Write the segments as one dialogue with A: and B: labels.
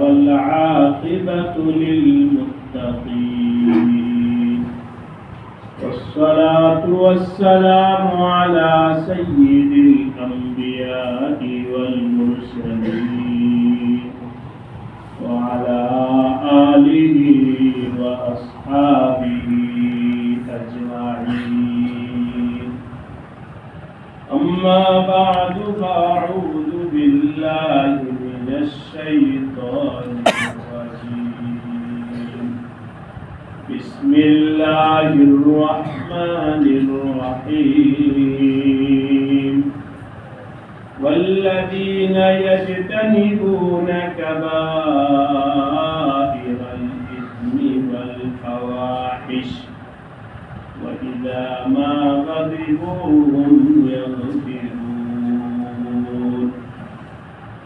A: والعاقبة للمتقين. والصلاة والسلام على سيد الأنبياء والمرسلين. وعلى آله وأصحابه أجمعين. أما بعد الله الرحمن الرحيم. والذين يجتنبون كبائر الإثم والفواحش وإذا ما غضبوا هم يغفرون.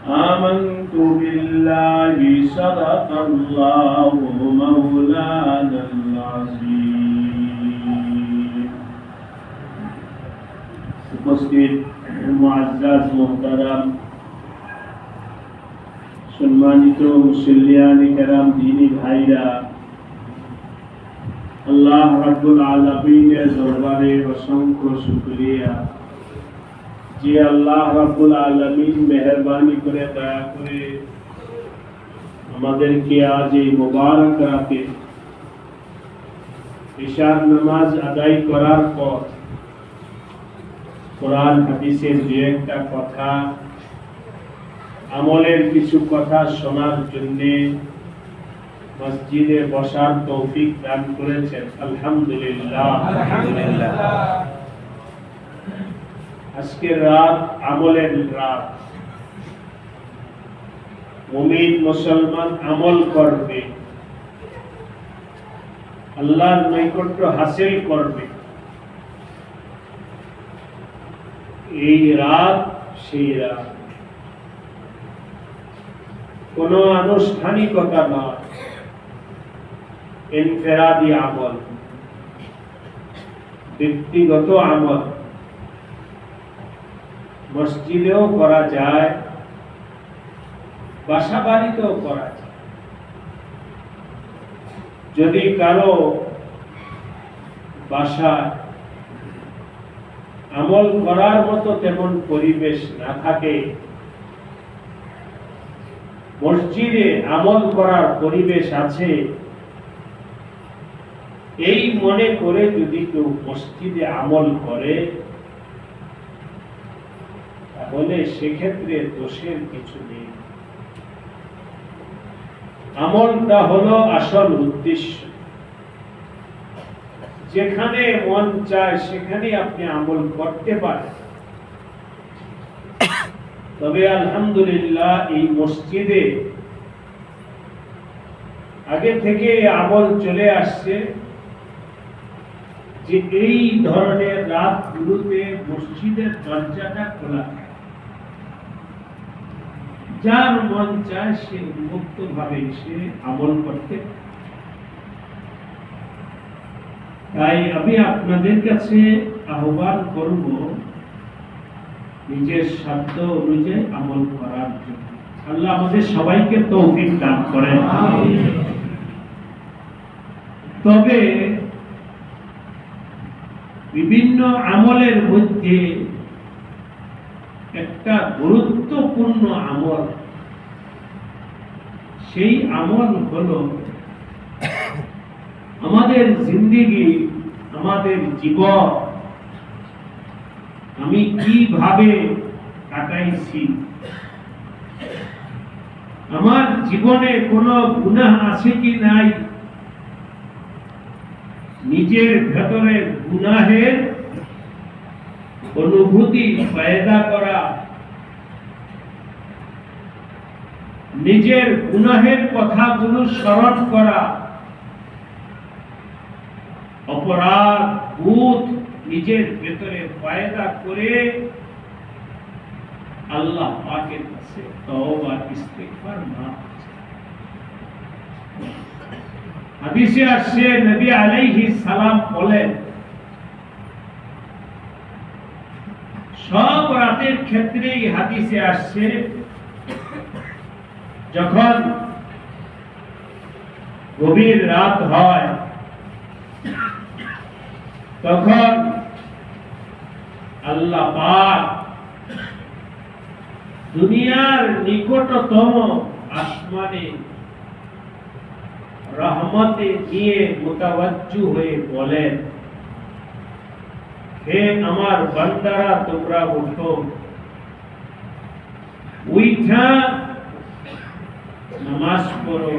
A: آمنت بالله صدق الله مولانا العظيم. উপস্থিত মুআজ্জাজ মুহতারাম সম্মানিত মুসল্লিয়ানি কেরাম দিনী ভাইরা আল্লাহ রাব্বুল আলামিনের দরবারে অসংখ্য শুকরিয়া যে আল্লাহ রাব্বুল আলামিন মেহেরবানি করে দয়া করে আমাদেরকে আজ এই মোবারক রাতে ঈশার নামাজ আদায় করার পর কোরআন হাদিসের দু একটা কথা আমলের কিছু কথা শোনার জন্যে মসজিদে বসার তৌফিক দান করেছেন। আলহামদুলিল্লাহ। আজকে রাত আমলের রাত। মুমিন মুসলমান আমল করবে। আল্লাহর নৈকট্য হাসিল করবে। এই রাত, সেই রাত। কোনো আনুষ্ঠানিকতা নয় ইনফেরাদি আমল, ব্যক্তিগত আমল মসজিদেও করা যায় বাসা বাড়িতেও করা যায়। যদি কারও বাসায় আমল করার মতো তেমন পরিবেশ না থাকে। মসজিদে আমল করার পরিবেশ আছে। এই মনে করে যদি কেউ মসজিদে আমল করে, তাহলে সেক্ষেত্রে দোষের কিছু নেই। আমলটা হলো আসল উদ্দেশ্য। যেখানে মন চায় সেখানে আপনি আমল করতে পারেন। তবে আলহামদুলিল্লাহ এই মসজিদে আগে থেকে আমল চলে আসছে যে এই ধরনের রাতগুলোতে মসজিদের দরজাটা খোলা যার মন চায় সে উন্মুক্ত ভাবে সে আমল করতে পারে। তাই আমি আপনাদের কাছে আহ্বান করব নিজের সাধ্য অনুযায়ী আমল করার জন্য। আল্লাহ আমাদের সবাইকে তৌফিক দান করেন। তবে বিভিন্ন আমলের মধ্যে একটা গুরুত্বপূর্ণ আমল, সেই আমল হলো আমাদের জিন্দিগি, আমাদের জীবন। আমি কীভাবে কাটাইছি? আমার জীবনে কোনো গুনাহ আছে কি নাই? নিজের ভেতরে গুনাহের অনুভূতি পয়দা করা। নিজের গুনাহের কথাগুলো স্মরণ করা। অপরাধ, ভূত নিজের ভেতরে পয়দা করে আল্লাহ পাকের কাছে তওবা, ইস্তিগফার না হাদিসে আসছে, নবী আলাইহিস সালাম বলেন, সব রাতের ক্ষেত্রেই হাদিসে আসছে, যখন গভীর রাত হয় তখন আল্লাহ পাক দুনিয়ার নিকটতম আসমানে রহমতে নিয়ে মোতাবাজ্জু হয়ে বলেন, হে আমার বান্দারা, তোমরা উঠো। উইঠা, নামাজ পড়ো,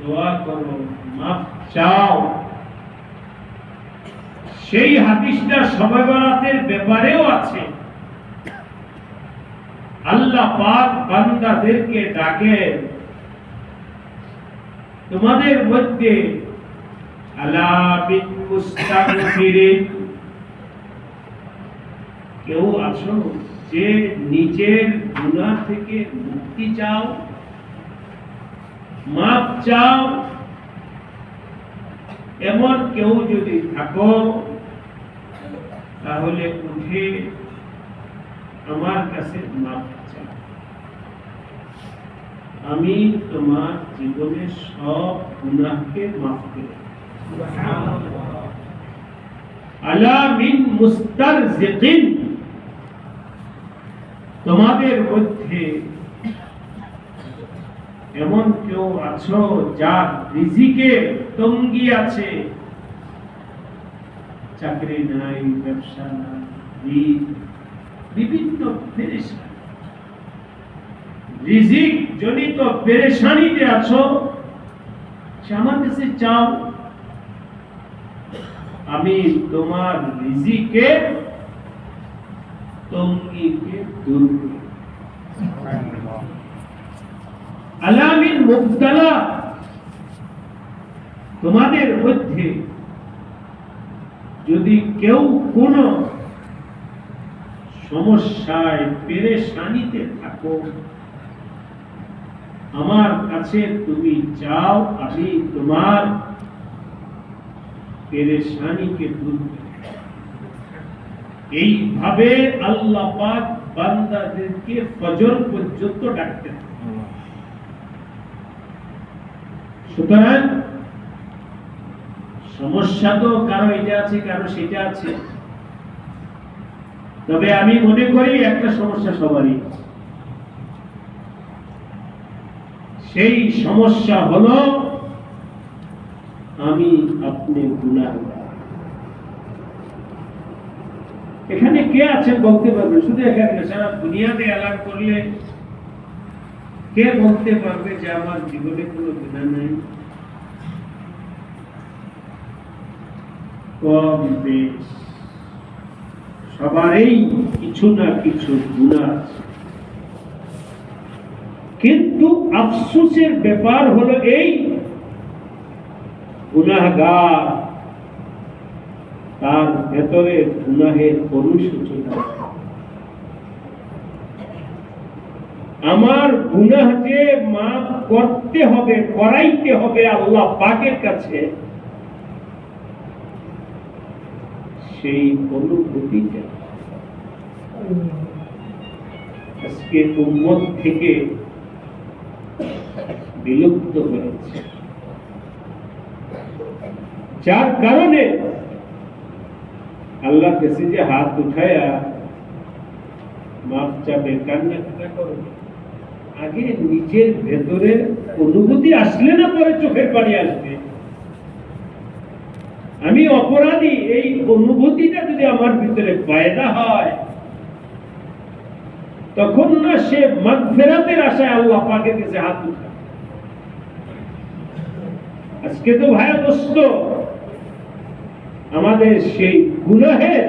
A: দোয়া করো, মাফ চাও। সেই হাদিসটা বরাতের ব্যাপারেও আছে। আল্লাহ পাক বান্দাদেরকে ডাকে তোমাদের মধ্যে কেউ আছো যে নিজের গুনাহ থেকে মুক্তি চাও? মাপ চাও? এমন কেউ যদি থাকো তাহলে উঠে আমার কাছে মাপ চাও আমি তোমার জীবনের সব গুনাহকে মাফ করে তোমাদের মধ্যে এমন কেউ আছো যার রিজিকে তঙ্গি আছে? চাকরি নাই, ব্যবসা নাই বিভিন্ন পেরেশানি। রিজিক জনিত পেরেশানিতে আছো, সে আমার কাছে চাও, আমি তোমার রিজিকে তঙ্গিকে দূর আলামিন মুবতালা তোমাদের মধ্যে যদি কেউ কোন সমস্যায় পেরেশানিতে থাকো, আমার কাছে তুমি চাও আমি তোমার পেরেশানিকে দূর এইভাবে আল্লাহ পাক বান্দাদেরকে ফজর পর্যন্ত ডাকতে। সুতরাং সমস্যা তো কারও এটা আছে, কারও সেটা আছে। তবে আমি মনে করি একটা সমস্যা সবারই। সেই সমস্যা হলো, আমি আপনি গুণাগার এখানে কে আছেন বলতে পারবে? শুধু এখানে সারা দুনিয়াতে এলান করলে কে বলতে পারবে যে আমার জীবনে কোনো গুণা নাই? কম বেশ সবারই কিছু না কিছু গুণা কিন্তু আফসোসের ব্যাপার হলো এই, গুনাহগার তার ভেতরে গুনাহের অনুসূচনা আমার গুনাহ যে মাফ করতে হবে, করাইতে হবে আল্লাহ পাকের কাছে। সেই অনুভূতিটা আজকে উম্মত থেকে বিলুপ্ত হয়েছে। যার কারণে আল্লাহ কাছে যে হাত উঠায়া মাপ চাবে, কান্না কান্না করবে, আগে নিজের ভেতরে অনুভূতি আসলে না পরে চোখের পানি আসবে? আমি অপরাধী, এই অনুভূতিটা যদি আমার ভিতরে পয়দা হয়, তখন না সে মাগফেরাতের আশায় আল্লাহ পাকের কাছে হাত উঠায় আজকে তো ভাইয়া দোস্ত আমাদের সেই গুনাহের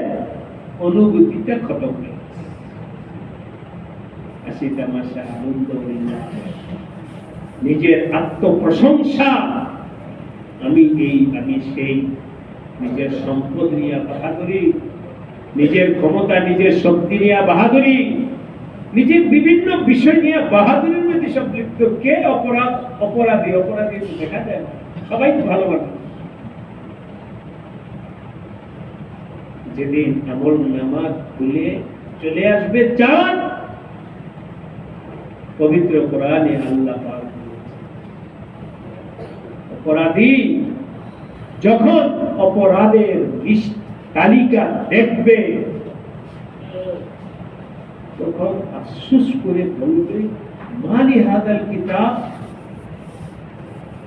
A: অনুভূতিটা খতম হয়ে। হাসি তামাশা আনন্দ নিজের আত্মপ্রশংসা আমি এই, আমি সেই নিজের সম্পদ নিয়ে বাহাদুরি, নিজের ক্ষমতা, নিজের শক্তি নিয়ে বাহাদুরি, নিজের বিভিন্ন বিষয় নিয়ে বাহাদুরির মধ্যে সম্পৃক্ত কে অপরাধ, অপরাধী অপরাধী দেখা যায়। সবাই তো ভালো মানুষ যেদিন আমল নামা খুলে চলে আসবে চাঁদ পবিত্র কোরআনে আল্লাহ অপরাধী যখন অপরাধের লিস্ট তালিকা দেখবে তখন আফসুস করে বলবে মালি হাদাল কিতাব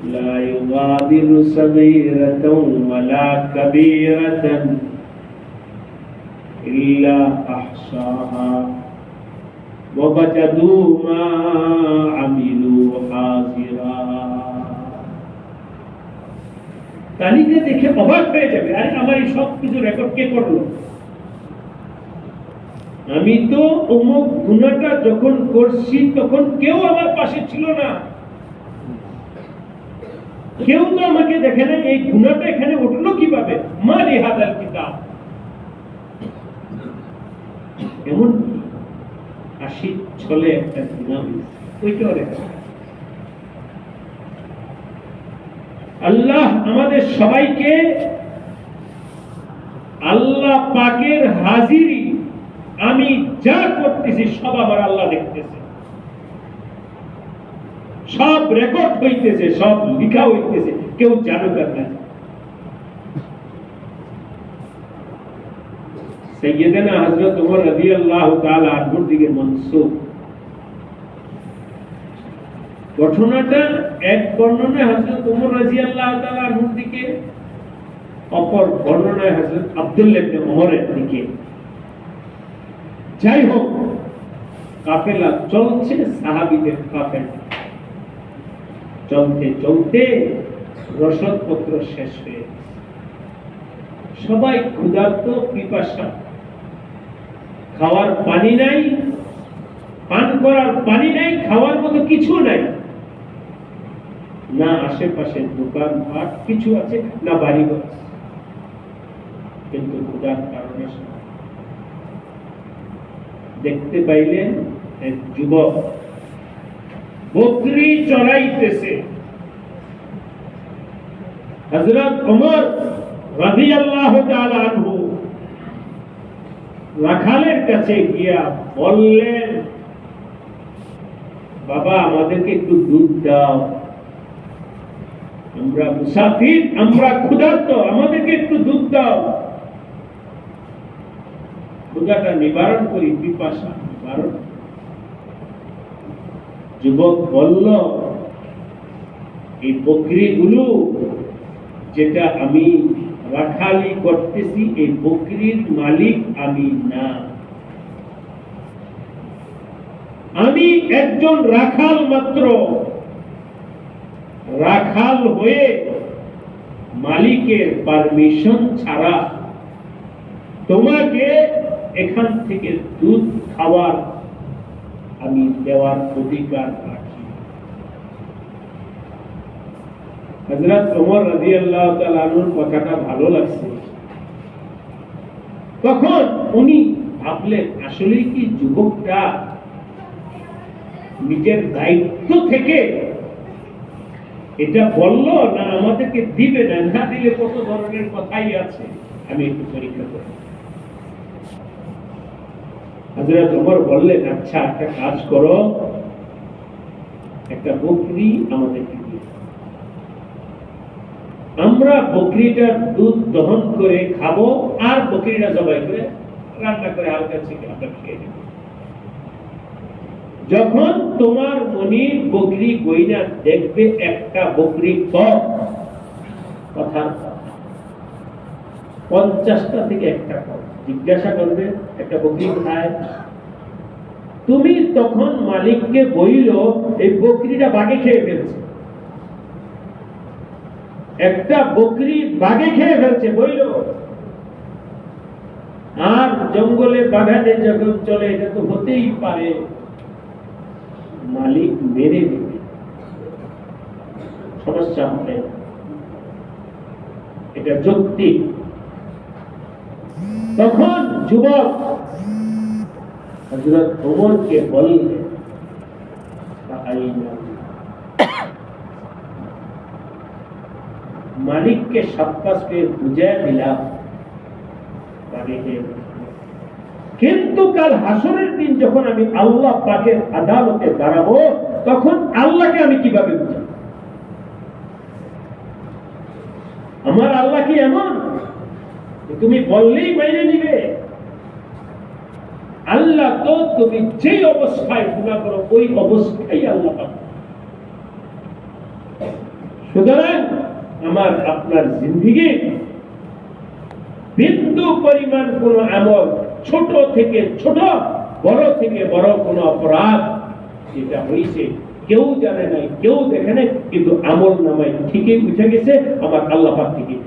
A: لا يغادر صغيرة ولا كبيرة إلا أحصاها ووجدوا ما عملوا حاضرا তালিকা দেখে অবাক হয়ে যাবে, আরে আমার এই সব কিছু রেকর্ড কে করল? আমি তো অমুক গুণাটা যখন করছি, তখন কেউ আমার পাশে ছিল না। কেউ তো আমাকে দেখে না, এই গুণাটা এখানে উঠল কীভাবে? মালি হাদাল কিতাব। এমন হাসি ছলে একটা গুণা হয়েছে, ওইটাও রেখা আল্লাহ আমাদের সবাইকে আল্লাহ পাকের হাজিরি, আমি যা করতেছি সব আমার আল্লাহ দেখতেছে। সব রেকর্ড হইতেছে, সব লিখা হইতেছে, কেউ জানুক আর না সৈয়দনা হযরত ওমর রাদিয়াল্লাহু তাআলা আনহুর দিকে মনসুব ঘটনাটা এক বর্ণনায় হযরত ওমর রাদিয়াল্লাহু তাআলা আনহুর দিকে, অপর বর্ণনায় হযরত আব্দুল্লাহ ওমরের দিকে। যাই হোক কাফেলা চলছে, সাহাবীদের কাফেলা। চলতে চলতে রসদপত্র শেষ হয়ে। সবাই ক্ষুধার্ত, পিপাসা। খাওয়ার পানি নাই, পান করার পানি নাই, খাওয়ার মতো কিছু নাই। না আশেপাশে দোকান পাট কিছু আছে, না বাড়ি ঘর আছে। কিন্তু ক্ষুধার কারণে দেখতে পাইলেন এক যুবক বকরি চড়াইতেছে ওমর রাদিয়াল্লাহু তাআলা আনহু রাখালের কাছে গিয়া বললেন, বাবা, আমাদেরকে একটু দুধ দাও। আমরা মুসাফির আমরা ক্ষুধার্ত, আমাদেরকে একটু দুধ দাও। ক্ষুধাটা নিবারণ করি, পিপাসা নিবারণ যুবক বলল, এই বকরিগুলো যেটা আমি রাখালি করতেছি, এই বকরির মালিক আমি না। আমি একজন রাখাল মাত্র। রাখাল হয়ে মালিকের পারমিশন ছাড়া তোমাকে এখান থেকে দুধ খাওয়ার আমি দেওয়ার অধিকার রাখি। হযরত ওমর রাদিয়াল্লাহু তাআলা আনহুর কথাটা ভালো লাগছে। তখন উনি ভাবলেন আসলে কি যুবকটা নিজের দায়িত্ব থেকে এটা বলল না আমাদেরকে দিবে না? না দিলে কত ধরনের কথাই আছে? আমি একটু পরীক্ষা করি। বললেন আচ্ছা একটা কাজ করো। একটা বকরি আমাদেরকে আমরা বকরিটার দুধ দহন করে খাব আর বকরিটা জবাই করে রান্না করে হালকা ছিল আমরা খেয়ে নেব। যখন তোমার মনির বকরি গইনা দেখবে একটা বকরি কম কথার কথা। পঞ্চাশটা থেকে একটা কম জিজ্ঞাসা করবে, একটা বকরি খায় তুমি তখন মালিককে বইল, এই বকরিটা বাগে খেয়ে ফেলছে। একটা বকরি বাগে খেয়ে ফেলছে, বইল। আর জঙ্গলে বাগানে যখন চলে, এটা তো হতেই পারে। মালিক মেরে দেবে। সমস্যা হবে এটা যৌক্তিক তখন যুবক হজরত ওমরকে "তাআইনা মালিককে সাব্বাস পেয়ে বুঝায় দিলাম। বাড়িতে কিন্তু কাল হাসরের দিন যখন আমি আল্লাহ পাকের আদালতে দাঁড়াবো, তখন আল্লাহকে আমি কীভাবে বুঝাবো? আমার আল্লাহ কি এমন? তুমি বললেই মেনে নিবে। আল্লাহ তো তুমি যে অবস্থায় গুণা করো, ওই অবস্থায় আল্লাহ পাবে সুতরাং আমার আপনার জিন্দিগি বিন্দু পরিমাণ কোন আমল ছোট থেকে ছোট, বড় থেকে বড় কোন অপরাধ যেটা হয়েছে কেউ জানে নাই, কেউ দেখে নাই, কিন্তু আমল নামায় ঠিকই বুঝে গেছে আমার আল্লাহ ঠিকই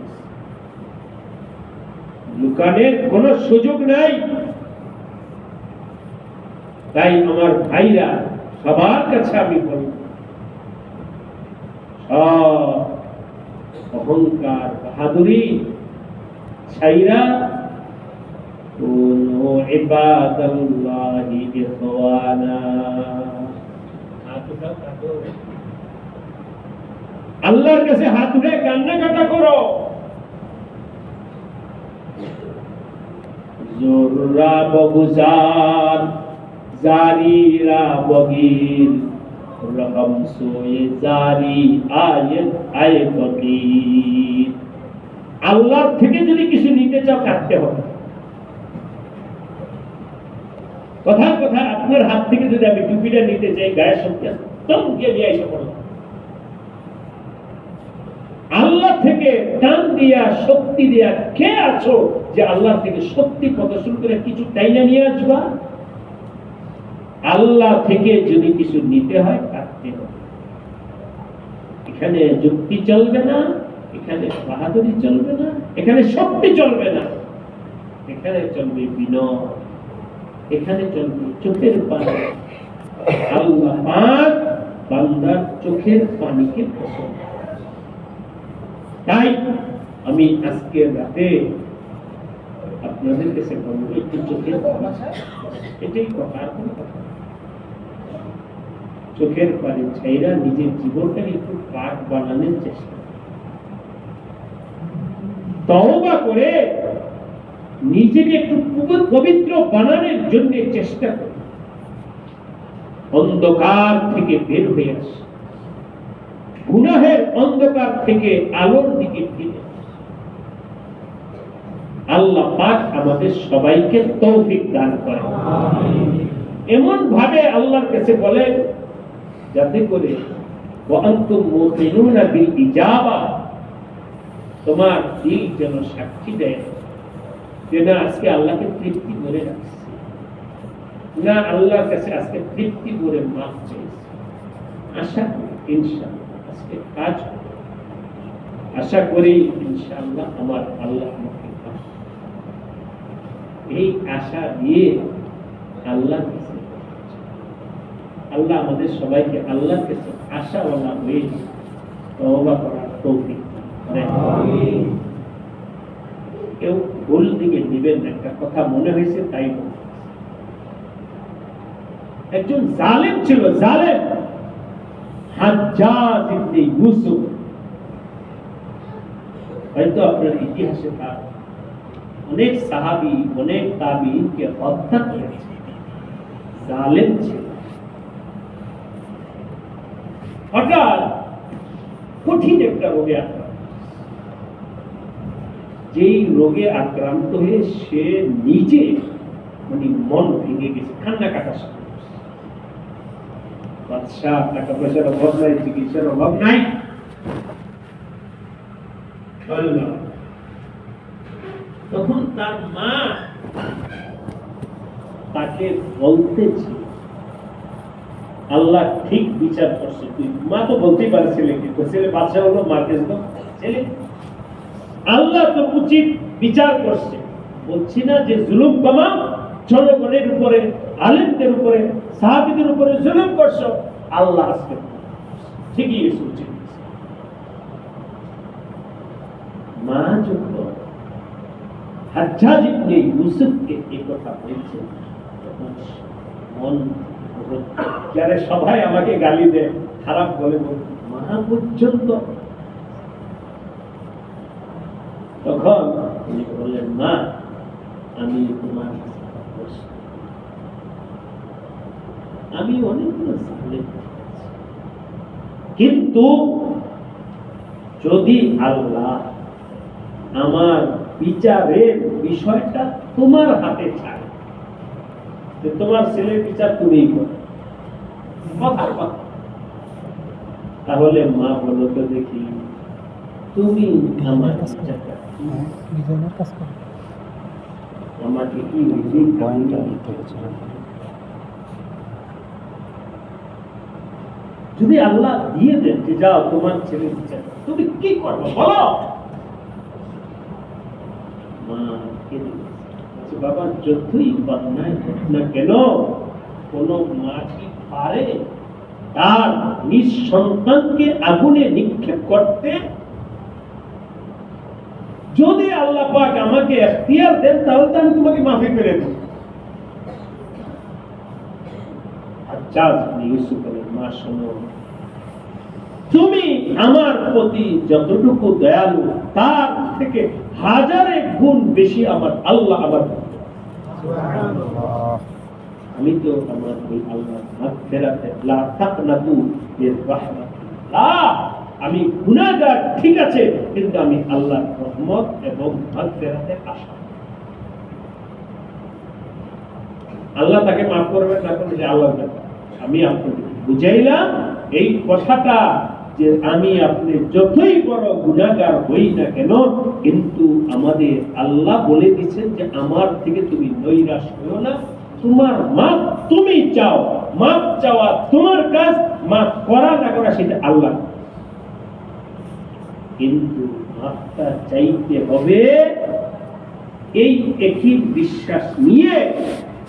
A: লুকানের কোনো সুযোগ নাই। তাই আমার ভাইরা সবার কাছে আমি সব অহংকার, বাহাদুরি ছাইরা হাত উঠাও, হাত উঠাও। আল্লাহর কাছে হাত উঠে কান্নাকাটা করো। জোররা বগুজার জারিরা বগির রকম সোয়ে জারি আয়েত আয় ফকির। আল্লাহর থেকে যদি কিছু নিতে চাও কাটতে হবে। কথার কথা আপনার হাত থেকে যদি আমি টুপিটা নিতে চাই, গায়ের সঙ্গে তখন গিয়ে নিয়ে এসে পড়ো। আল্লাহ থেকে টান দিয়া, শক্তি দিয়া কে আছো যে আল্লাহ থেকে শক্তি প্রদর্শন করে কিছু টাইনা নিয়ে আসবা? আল্লাহ থেকে যদি কিছু নিতে হয় কাটতে হবে এখানে যুক্তি চলবে না, এখানে বাহাদুরি চলবে না, এখানে শক্তি চলবে না, এখানে চলবে বিনয়। এখানে চোখের পানি। আল্লাহ পাক বান্দার চোখের পানিকে পছন্দ তাই আমি আজকের রাতে আপনাদের কাছে বলব, একটু চোখের এটাই কথা কথা। চোখের পানি ছাইরা নিজের জীবনটাকে একটু পাক বানানোর চেষ্টা তওবা করে নিজেকে একটু পবিত্র বানানোর জন্য চেষ্টা করি। অন্ধকার থেকে বের হয়ে আসে। গুনাহের অন্ধকার থেকে আলোর দিকে ফিরে আল্লাহ পাক আমাদের সবাইকে তৌফিক দান করে এমন ভাবে আল্লাহর কাছে বলেন, যাতে করে তোমার দিল যেন সাক্ষী দেয়। যে না আজকে আল্লাহকে তৃপ্তি করে রাখছে। না আল্লাহর কাছে আজকে তৃপ্তি করে মাফ চেয়েছে আশা করি ইনশাআল্লাহ আজকে কাজ আশা করি ইনশাআল্লাহ আমার আল্লাহ আমাকে এই আশা দিয়ে আল্লাহ কাছে আল্লাহ আমাদের সবাইকে আল্লাহর কাছে আশাওয়ালা হয়ে তওবা করার তৌফিক দেন। কেউ ভুল দিকে দিবেন না, একটা কথা মনে হয়েছে, তাই বলছি। একজন জালেম ছিল, জালেম। হাজ্জাজ ইবনে ইউসুফ। হয়তো আপনার ইতিহাসে তার অনেক সাহাবী, অনেক তাবিঈনকে হত্যা করেছে। জালেম ছিল। হঠাৎ কঠিন একটা রোগে আক্রান্ত। যেই রোগে আক্রান্ত হয়ে সে নিজে মানে মন ভেঙে গেছে কান্না কাটা শুরু বাদশাহ টাকা পয়সার অভাব নাই, চিকিৎসার অভাব নাই। তখন তার মা তাকে বলতেছে আল্লাহ ঠিক বিচার করছে, তুই। মা তো বলতেই পারে ছেলেকে ছেলে বাদশাহ হলো মাকে তো ছেলে। আল্লাহ তো উচিত বিচার করছে। বলছি না যে জুলুম কমাও জনগণের উপরে আলেমদের উপরে সাহাবিদের উপরে জুলুম করছ আল্লাহ আজকে ঠিকই এসে মা যখন হাজ্জাজ ইবনে ইউসুফকে এই কথা বলছে মন যারা সবাই আমাকে গালি দেয় খারাপ বলে, মা পর্যন্ত তখন তিনি বললেন, মা, আমি তোমার আমি অনেকগুলো কিন্তু যদি আল্লাহ আমার বিচারের বিষয়টা তোমার হাতে ছাড়ে তোমার ছেলের বিচার কথা। তাহলে মা বলো তো দেখি, তুমি আমার বিচারটা? যদি আল্লাহ দিয়ে দেন যে যাও, তোমার ছেলে বিচার তুমি কি করবে বলো? বাবা, যতই অন্যায় না কেন, কোন মা কি পারে, তার নিজ সন্তানকে আগুনে নিক্ষেপ করতে যদি আল্লাহ পাক আমাকে এখতিয়ার দেন তাহলে তো আমি তোমাকে মাফি করে দেব। মা শোনো। তুমি আমার প্রতি যতটুকু দয়ালু তার থেকে হাজারে গুণ বেশি আমার আল্লাহ আমার আমি তো আমার ওই আল্লাহ মাগফিরাতে লা তাকনাতু মির রাহমাতিল্লাহ। আমি গুনাহগার, ঠিক আছে, কিন্তু আমি আল্লাহর রহমত এবং মাগফিরাতে আশা আল্লাহ তাকে মাফ করবেন, না করবে যে ব্যাপার। আমি আপনাকে বুঝাইলাম, এই কথাটা যে আমি আপনি যতই বড় গুণাগার হই না কেন, কিন্তু আমাদের আল্লাহ বলে দিচ্ছেন যে আমার থেকে তুমি নৈরাশ হও না। তোমার মাপ তুমি চাও মাপ চাওয়া তোমার কাজ মাপ করা না করা সেটা আল্লাহ কিন্তু মাপটা চাইতে হবে, এই একই বিশ্বাস নিয়ে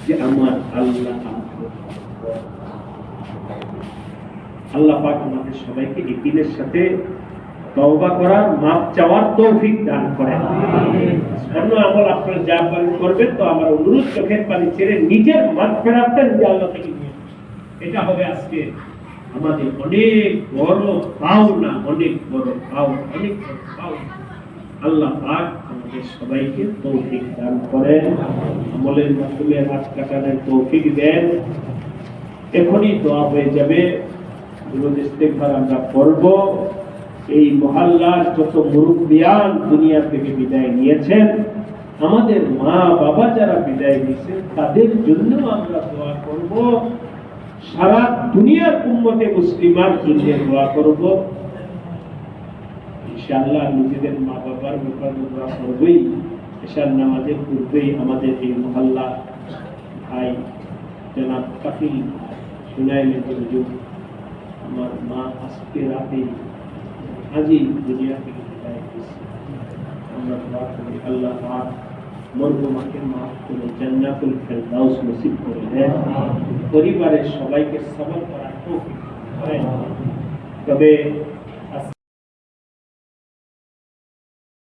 A: যে আমার আল্লাহ আল্লাহ পাক আমাদের সবাইকে একিনের সাথে তওবা করার, মাপ চাওয়ার তৌফিক দান করেন। অন্য আমল আপনারা যা পারেন করবেন, তো আমার অনুরোধ চোখের পানি ছেড়ে নিজের মাপ ফেরাতে নিজে আল্লাহ থেকে নিয়ে এটা হবে আজকে আমাদের অনেক বড় পাওনা, অনেক বড় পাওনা, অনেক বড় পাওনা। আল্লাহ পাক আমাদের সবাইকে তৌফিক দান করেন, আমলের মাধ্যমে হাত কাটানোর তৌফিক দেন। এখনই দোয়া হয়ে যাবে দুরুদ আমরা করব। এই মহল্লার যত মুরব্বিয়ান দুনিয়া থেকে বিদায় নিয়েছেন, আমাদের মা বাবা যারা বিদায় নিয়েছেন, তাদের জন্য আমরা দোয়া করব। সারা দুনিয়ার উম্মতে মুসলিমার জন্য দোয়া করব। ইনশাআল্লাহ নিজেদের মা বাবার ব্যাপারে দোয়া করবই। এশার নামাজের পূর্বেই আমাদের এই মহল্লা ভাই জনাব কাফিল শুনাইলেন হুজুর, আমার মা আজকে রাতে আজই দুনিয়া থেকে আমরা দোয়া করি, আল্লাহ মরহুমাকে মাফ করে জান্নাতুল ফেরদাউস নসিব করে দেন পরিবারের সবাইকে সবল করার তৌফিক তবে